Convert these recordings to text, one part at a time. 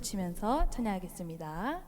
박수 치면서 찬양하겠습니다.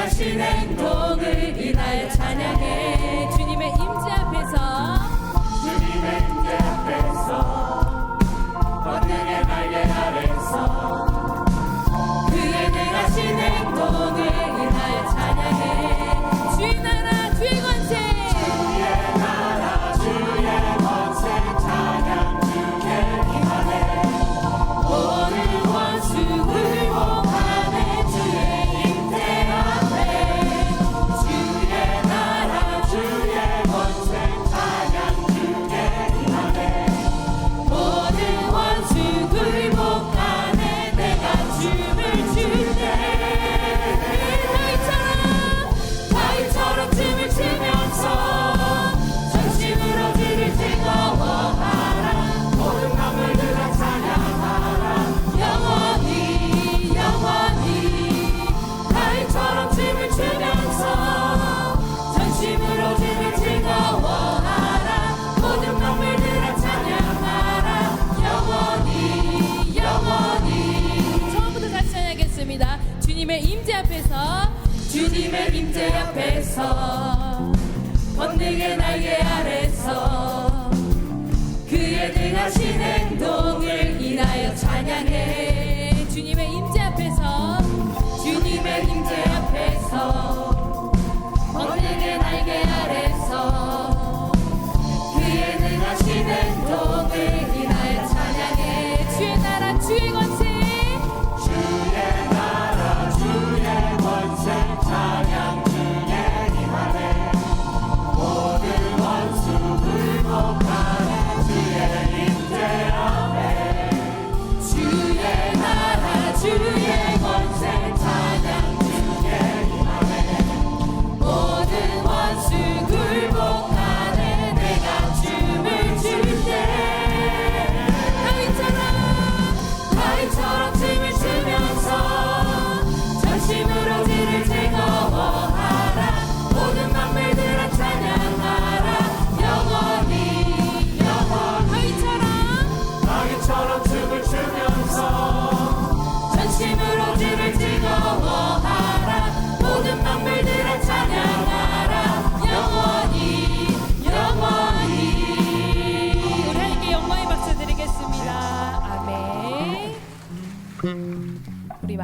하신 행동을 이날 찬양해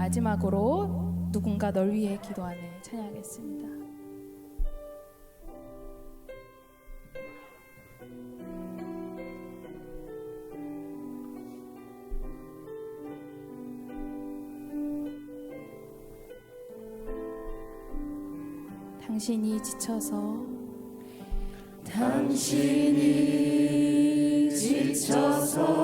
마지막으로 누군가 널 위해 기도하네 찬양하겠습니다. 당신이 지쳐서 당신이 지쳐서